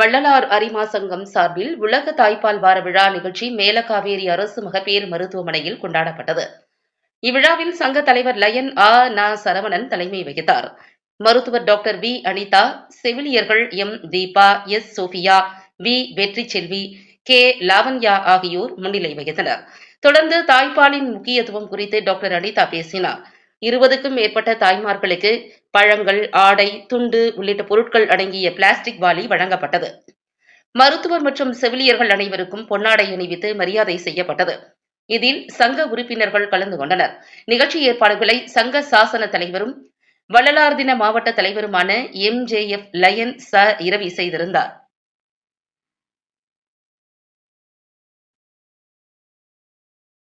Vallalar அரிமா சங்கம் சார்பில் உலக தாய்ப்பால் வார விழா நிகழ்ச்சி மேலக்காவேரி அரசு மகப்பேறு மருத்துவமனையில் கொண்டாடப்பட்டது. இவ்விழாவில் சங்க தலைவர் லயன் ஆ நா சரவணன் தலைமை வகித்தார். மருத்துவர் டாக்டர் வி அனிதா செவிலியர்கள் M Deepa S Sophia V Vetri Selvi K Lavanya ஆகியோர் முன்னிலை வகித்தனர். தொடர்ந்து தாய்ப்பாலின் முக்கியத்துவம் குறித்து டாக்டர் அனிதா பேசினார். இருபதுக்கும் மேற்பட்ட தாய்மார்களுக்கு பழங்கள் ஆடை துண்டு உள்ளிட்ட பொருட்கள் அடங்கிய பிளாஸ்டிக் வாளி வழங்கப்பட்டது. மருத்துவர் மற்றும் செவிலியர்கள் அனைவருக்கும் பொன்னாடை அணிவித்து மரியாதை செய்யப்பட்டது. இதில் சங்க உறுப்பினர்கள் கலந்து கொண்டனர். நிகழ்ச்சி ஏற்பாடுகளை சங்க சாசன தலைவரும் வள்ளலார் தின மாவட்ட தலைவருமான எம் ஜே எஃப் லயன் ச இரவி செய்திருந்தார்.